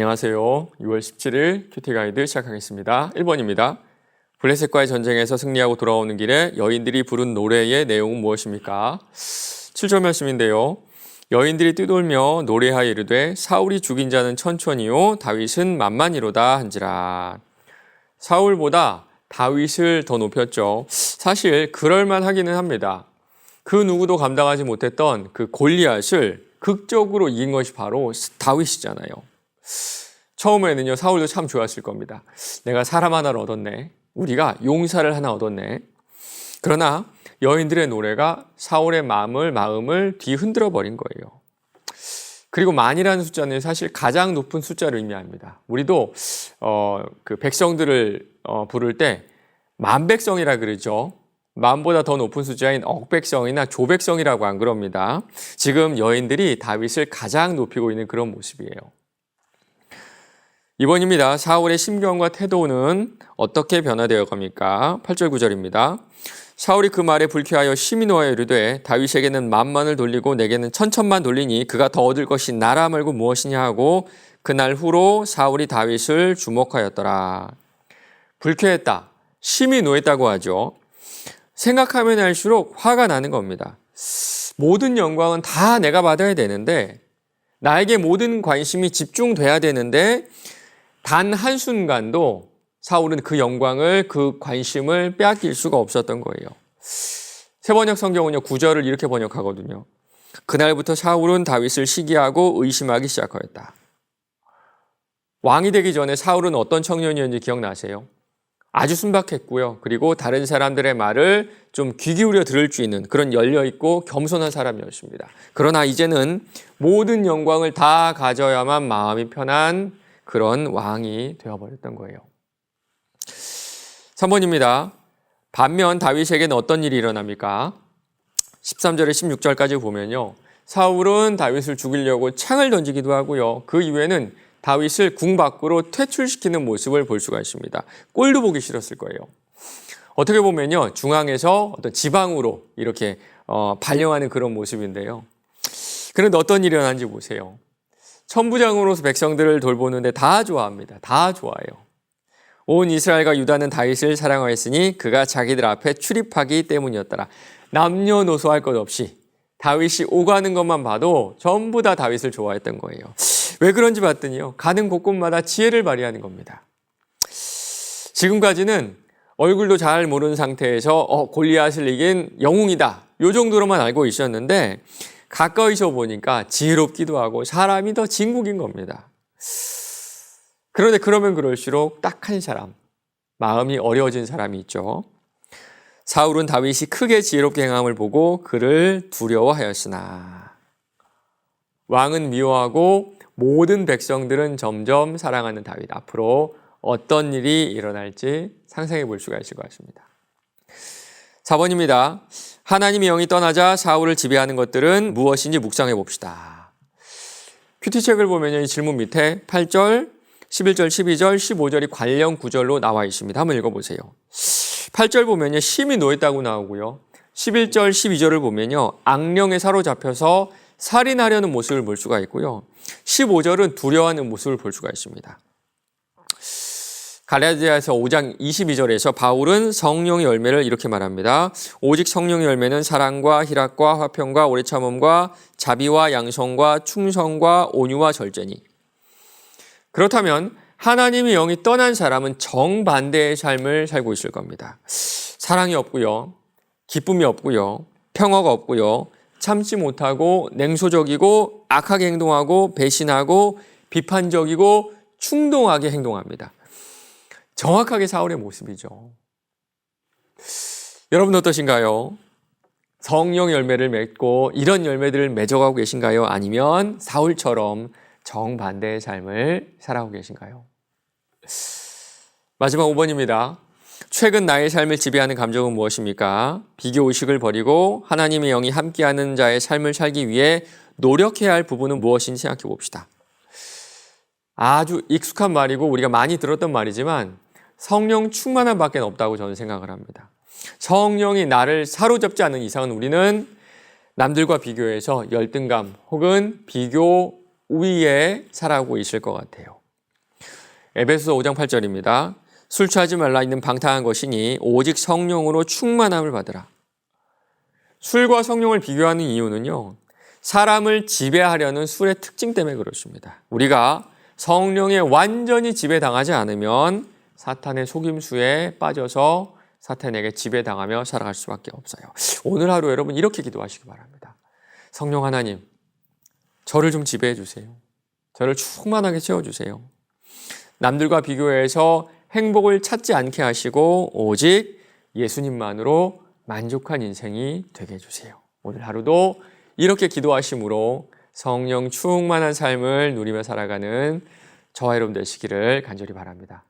안녕하세요. 6월 17일 큐티 가이드 시작하겠습니다. 1번입니다. 블레셋과의 전쟁에서 승리하고 돌아오는 길에 여인들이 부른 노래의 내용은 무엇입니까? 7절 말씀인데요. 여인들이 뛰돌며 노래하여 이르되 사울이 죽인 자는 천천히요 다윗은 만만이로다 한지라. 사울보다 다윗을 더 높였죠. 사실 그럴만 하기는 합니다. 그 누구도 감당하지 못했던 그 골리앗을 극적으로 이긴 것이 바로 다윗이잖아요. 처음에는요, 사울도 참 좋았을 겁니다. 내가 사람 하나를 얻었네. 우리가 용사를 하나 얻었네. 그러나 여인들의 노래가 사울의 마음을, 마음을 뒤흔들어 버린 거예요. 그리고 만이라는 숫자는 사실 가장 높은 숫자를 의미합니다. 우리도, 어, 그 백성들을 어, 부를 때 만백성이라 그러죠. 만보다 더 높은 숫자인 억백성이나 조백성이라고 안 그럽니다. 지금 여인들이 다윗을 가장 높이고 있는 그런 모습이에요. 이번입니다. 사울의 심경과 태도는 어떻게 변화되어 갑니까? 8절 9절입니다. 사울이 그 말에 불쾌하여 심히 노하여 이르되 다윗에게는 만만을 돌리고 내게는 천천만 돌리니 그가 더 얻을 것이 나라 말고 무엇이냐 하고 그날 후로 사울이 다윗을 주목하였더라. 불쾌했다. 심히 노했다고 하죠. 생각하면 할수록 화가 나는 겁니다. 모든 영광은 다 내가 받아야 되는데 나에게 모든 관심이 집중돼야 되는데 단 한순간도 사울은 그 영광을 그 관심을 빼앗길 수가 없었던 거예요. 세번역 성경은요, 구절을 이렇게 번역하거든요. 그날부터 사울은 다윗을 시기하고 의심하기 시작하였다. 왕이 되기 전에 사울은 어떤 청년이었는지 기억나세요? 아주 순박했고요. 그리고 다른 사람들의 말을 좀 귀 기울여 들을 수 있는 그런 열려있고 겸손한 사람이었습니다. 그러나 이제는 모든 영광을 다 가져야만 마음이 편한 그런 왕이 되어버렸던 거예요. 3번입니다. 반면 다윗에게는 어떤 일이 일어납니까? 13절에 16절까지 보면요. 사울은 다윗을 죽이려고 창을 던지기도 하고요. 그 이후에는 다윗을 궁 밖으로 퇴출시키는 모습을 볼 수가 있습니다. 꼴도 보기 싫었을 거예요. 어떻게 보면요. 중앙에서 어떤 지방으로 이렇게 어, 발령하는 그런 모습인데요. 그런데 어떤 일이 일어난지 보세요. 천부장으로서 백성들을 돌보는데 다 좋아합니다. 다 좋아해요. 온 이스라엘과 유다는 다윗을 사랑하였으니 그가 자기들 앞에 출입하기 때문이었더라. 남녀노소 할 것 없이 다윗이 오가는 것만 봐도 전부 다 다윗을 좋아했던 거예요. 왜 그런지 봤더니요. 가는 곳곳마다 지혜를 발휘하는 겁니다. 지금까지는 얼굴도 잘 모르는 상태에서 어, 골리앗을 이긴 영웅이다. 요 정도로만 알고 있었는데 가까이서 보니까 지혜롭기도 하고 사람이 더 진국인 겁니다. 그런데 그러면 그럴수록 딱한 사람, 마음이 어려워진 사람이 있죠. 사울은 다윗이 크게 지혜롭게 행함을 보고 그를 두려워하였으나 왕은 미워하고 모든 백성들은 점점 사랑하는 다윗 앞으로 어떤 일이 일어날지 상상해 볼 수가 있을 것 같습니다. 4번입니다. 하나님의 영이 떠나자 사울을 지배하는 것들은 무엇인지 묵상해 봅시다. 큐티책을 보면 이 질문 밑에 8절, 11절, 12절, 15절이 관련 구절로 나와 있습니다. 한번 읽어보세요. 8절 보면요. 심히 노했다고 나오고요. 11절, 12절을 보면요. 악령에 사로잡혀서 살인하려는 모습을 볼 수가 있고요. 15절은 두려워하는 모습을 볼 수가 있습니다. 갈라디아서 5장 22절에서 바울은 성령의 열매를 이렇게 말합니다. 오직 성령의 열매는 사랑과 희락과 화평과 오래 참음과 자비와 양성과 충성과 온유와 절제니. 그렇다면 하나님의 영이 떠난 사람은 정반대의 삶을 살고 있을 겁니다. 사랑이 없고요. 기쁨이 없고요. 평화가 없고요. 참지 못하고 냉소적이고 악하게 행동하고 배신하고 비판적이고 충동하게 행동합니다. 정확하게 사울의 모습이죠. 여러분 어떠신가요? 성령 열매를 맺고 이런 열매들을 맺어가고 계신가요? 아니면 사울처럼 정반대의 삶을 살아가고 계신가요? 마지막 5번입니다. 최근 나의 삶을 지배하는 감정은 무엇입니까? 비교 의식을 버리고 하나님의 영이 함께하는 자의 삶을 살기 위해 노력해야 할 부분은 무엇인지 생각해 봅시다. 아주 익숙한 말이고 우리가 많이 들었던 말이지만 성령 충만한 밖에 없다고 저는 생각을 합니다. 성령이 나를 사로잡지 않는 이상은 우리는 남들과 비교해서 열등감 혹은 비교 우위에 살아가고 있을 것 같아요. 에베소 5장 8절입니다. 술 취하지 말라 있는 방탕한 것이니 오직 성령으로 충만함을 받으라. 술과 성령을 비교하는 이유는요. 사람을 지배하려는 술의 특징 때문에 그렇습니다. 우리가 성령에 완전히 지배당하지 않으면 사탄의 속임수에 빠져서 사탄에게 지배당하며 살아갈 수밖에 없어요. 오늘 하루 여러분 이렇게 기도하시기 바랍니다. 성령 하나님, 저를 좀 지배해 주세요. 저를 충만하게 채워 주세요. 남들과 비교해서 행복을 찾지 않게 하시고 오직 예수님만으로 만족한 인생이 되게 해주세요. 오늘 하루도 이렇게 기도하심으로 성령 충만한 삶을 누리며 살아가는 저와 여러분 되시기를 간절히 바랍니다.